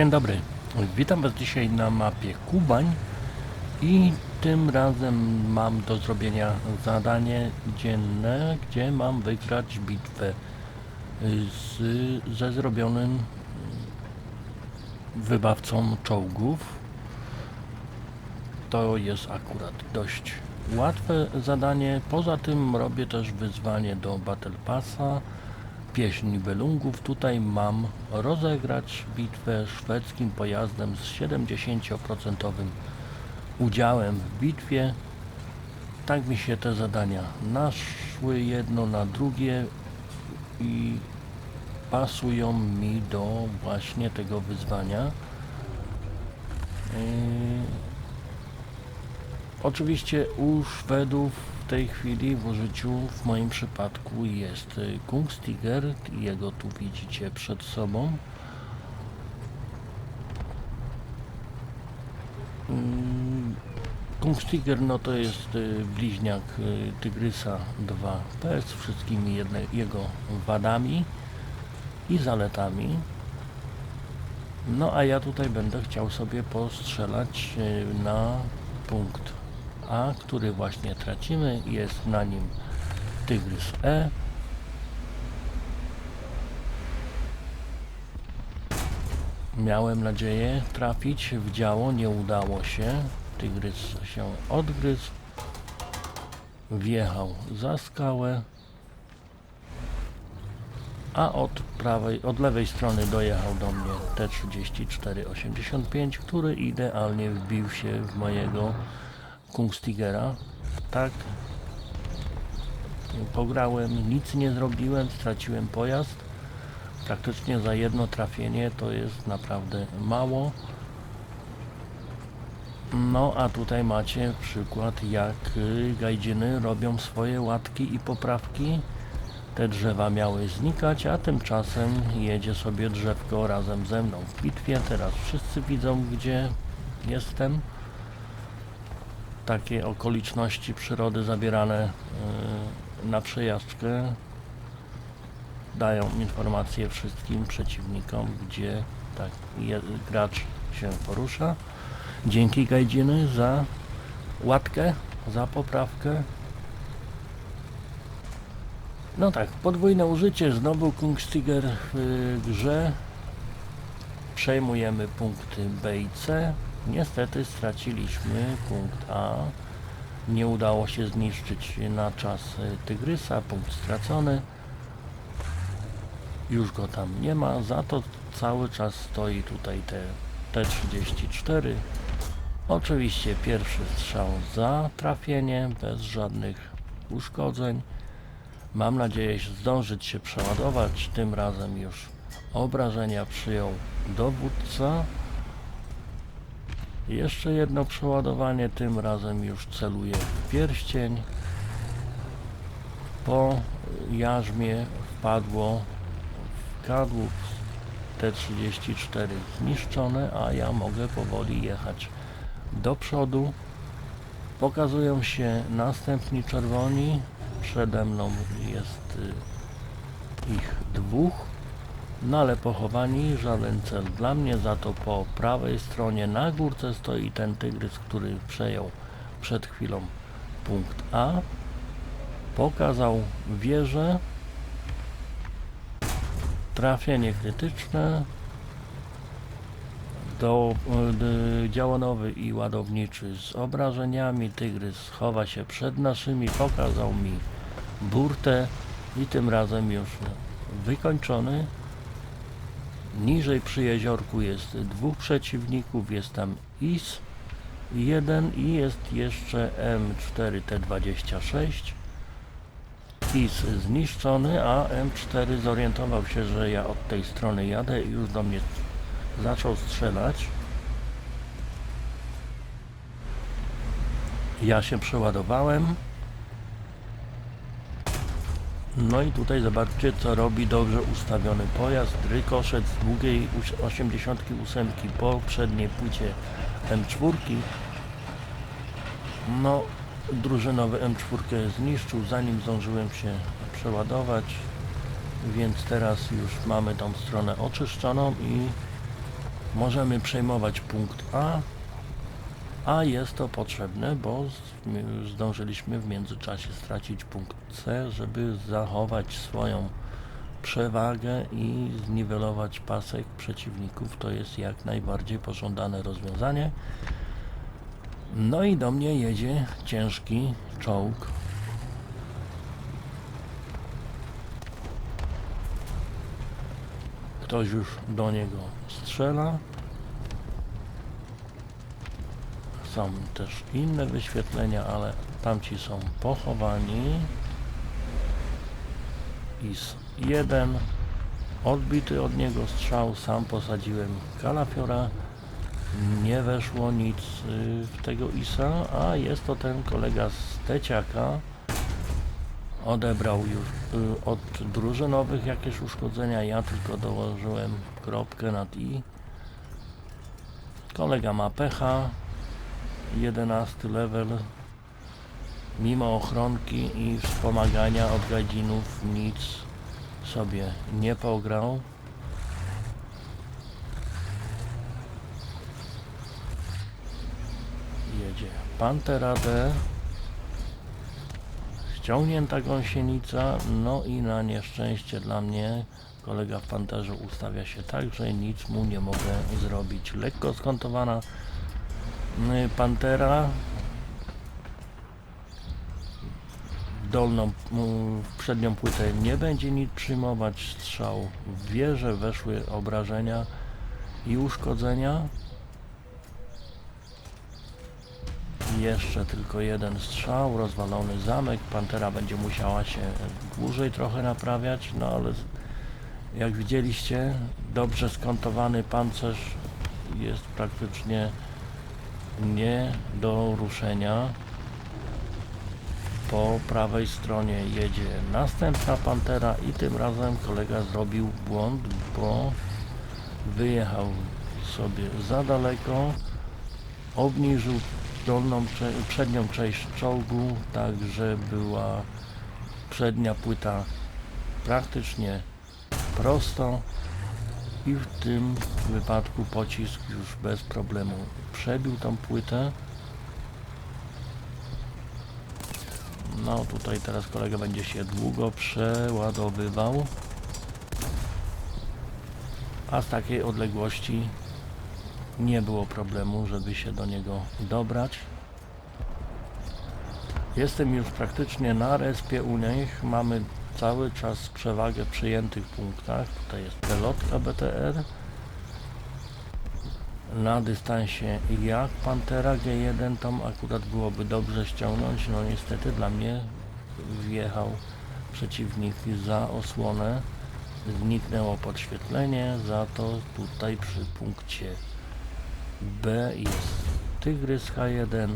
Dzień dobry. Witam Was dzisiaj na mapie Kubań i tym razem mam do zrobienia zadanie dzienne, gdzie mam wygrać bitwę z, ze zrobionym wybawcą czołgów. To jest akurat dość łatwe zadanie. Poza tym robię też wyzwanie do Battle Passa pieśń Belungów. Tutaj mam rozegrać bitwę szwedzkim pojazdem z 70% udziałem w bitwie. Tak mi się te zadania naszły jedno na drugie i pasują mi do właśnie tego wyzwania. Yy, Oczywiście u Szwedów tej chwili w użyciu w moim przypadku jest y, Kungstiger, jego tu widzicie przed sobą. Mm, Kungstiger no to jest y, bliźniak y, Tygrysa 2P z wszystkimi jedne, jego wadami i zaletami. No a ja tutaj będę chciał sobie postrzelać na punkt A, który właśnie tracimy. Jest na nim Tygrys E. Miałem nadzieję trafić w działo, nie udało się. Tygrys się odgryzł. Wjechał za skałę. A od prawej, od lewej strony dojechał do mnie T-34-85, który idealnie wbił się w mojego Kungstigera. Tak. Pograłem, nic nie zrobiłem, straciłem pojazd. Praktycznie za jedno trafienie to jest naprawdę mało. No a tutaj macie przykład jak y, gajdziny robią swoje łatki i poprawki. Te drzewa miały znikać, a tymczasem jedzie sobie drzewko razem ze mną w bitwie. Teraz wszyscy widzą, gdzie jestem. Takie okoliczności przyrody zabierane y, na przejażdżkę dają informacje wszystkim przeciwnikom, gdzie tak gracz się porusza. Dzięki Gajdziny za łatkę, za poprawkę. No tak, podwójne użycie, znowu Kungstiger w grze. Przejmujemy punkty B i C. Niestety straciliśmy punkt A. Nie udało się zniszczyć na czas y, Tygrysa, punkt stracony. Już go tam nie ma, za to cały czas stoi tutaj te T-34. Oczywiście pierwszy strzał za trafienie, bez żadnych uszkodzeń. Mam nadzieję że zdążyć się przeładować. Tym razem już obrażenia przyjął dowódca. Jeszcze jedno przeładowanie, tym razem już celuję w pierścień. Po jarzmie wpadło w kadłub T-34 zniszczone, a ja mogę powoli jechać do przodu. Pokazują się następni czerwoni. Przede mną jest y, ich dwóch. No ale pochowani, żaden cel dla mnie, za to po prawej stronie na górce stoi ten tygrys, który przejął przed chwilą punkt A. Pokazał wieżę. Trafienie krytyczne. Do, y, działonowy i ładowniczy z obrażeniami. Tygrys chowa się przed naszymi. Pokazał mi burtę i tym razem już wykończony. Niżej przy jeziorku jest dwóch przeciwników, jest tam IS 1 i jest jeszcze M4T26. IS zniszczony, a M4 zorientował się, że ja od tej strony jadę i już do mnie zaczął strzelać. Ja się przeładowałem. No i tutaj zobaczcie co robi dobrze ustawiony pojazd. Rykoszet z długiej uś- 88 po przedniej płycie M4. No, drużynowy M4 zniszczył zanim zdążyłem się przeładować. Więc teraz już mamy tą stronę oczyszczoną i możemy przejmować punkt A, a jest to potrzebne, bo zdążyliśmy w międzyczasie stracić punkt C, żeby zachować swoją przewagę i zniwelować pasek przeciwników. To jest jak najbardziej pożądane rozwiązanie. No i do mnie jedzie ciężki czołg. Ktoś już do niego strzela. Są też inne wyświetlenia, ale tamci są pochowani. IS 1 odbity od niego strzał, sam posadziłem kalafiora. Nie weszło nic y, w tego ISA, a jest to ten kolega z Teciaka. Odebrał już y, od drużynowych jakieś uszkodzenia, ja tylko dołożyłem kropkę nad i. Kolega ma pecha 11 level mimo ochronki i wspomagania od gadzinów nic sobie nie pograł. Jedzie Pantera D. Ściągnięta gąsienica no i na nieszczęście dla mnie kolega w Panterze ustawia się tak, że nic mu nie mogę zrobić. Lekko skontowana Pantera. W dolną, w przednią płytę nie będzie nic przyjmować. Strzał w wieżę weszły obrażenia i uszkodzenia. Jeszcze tylko jeden strzał, rozwalony zamek. Pantera będzie musiała się dłużej trochę naprawiać, no ale jak widzieliście, dobrze skontowany pancerz jest praktycznie nie do ruszenia. Po prawej stronie jedzie następna pantera i tym razem kolega zrobił błąd, bo wyjechał sobie za daleko, obniżył dolną, przednią część czołgu, tak że była przednia płyta praktycznie prosto i w tym wypadku pocisk już bez problemu przebił tą płytę. No tutaj teraz kolega będzie się długo przeładowywał. A z takiej odległości nie było problemu, żeby się do niego dobrać. Jestem już praktycznie na respie u nich. Mamy cały czas przewagę przyjętych punktach. Tutaj jest pelotka BTR. Na dystansie jak Pantera G1 tam akurat byłoby dobrze ściągnąć. No niestety dla mnie wjechał przeciwnik za osłonę. Zniknęło podświetlenie, za to tutaj przy punkcie B jest Tygrys H1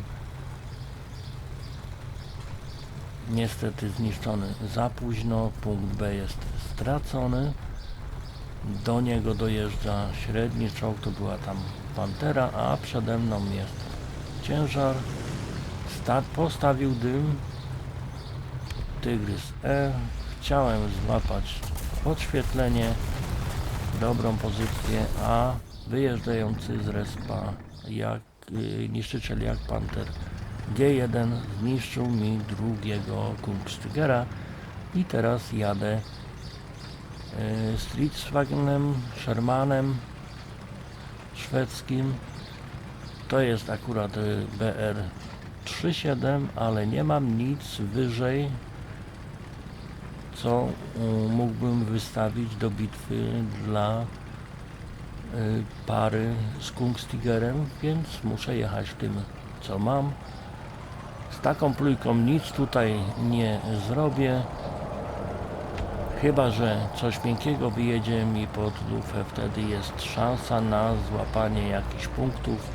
niestety zniszczony za późno punkt B jest stracony. Do niego dojeżdża średni czołg to była tam Pantera a przede mną jest ciężar. Sta postawił dym. Tygrys E. Chciałem złapać podświetlenie dobrą pozycję a wyjeżdżający z respa jak y, niszczyciel jak Panther G1 zniszczył mi drugiego Kungstigera i teraz jadę y, Stridswagenem, Shermanem szwedzkim to jest akurat y, BR 3.7 ale nie mam nic wyżej co y, mógłbym wystawić do bitwy dla pary z Kungstigerem, więc muszę jechać tym co mam. Z taką plujką nic tutaj nie zrobię. Chyba, że coś miękkiego wyjedzie mi pod lufę, wtedy jest szansa na złapanie jakichś punktów.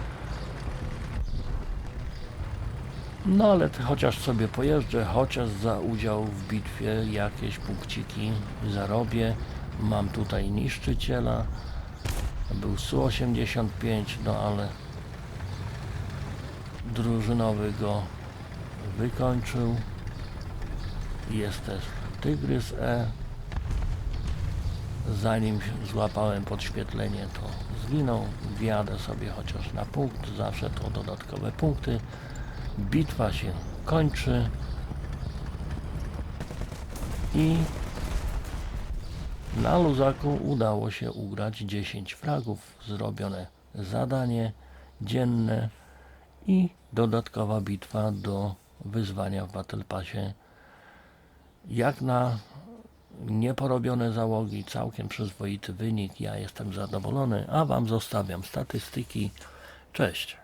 No ale chociaż sobie pojeżdżę, chociaż za udział w bitwie jakieś punkciki zarobię. Mam tutaj niszczyciela. Był Su-85, no ale drużynowy go wykończył. Jest też Tygrys E zanim złapałem podświetlenie, to zginął. Wjadę sobie chociaż na punkt, zawsze to dodatkowe punkty. Bitwa się kończy i na luzaku udało się ugrać 10 fragów, zrobione zadanie dzienne i dodatkowa bitwa do wyzwania w Battle Passie. Jak na nieporobione załogi, całkiem przyzwoity wynik. Ja jestem zadowolony, a Wam zostawiam statystyki. Cześć.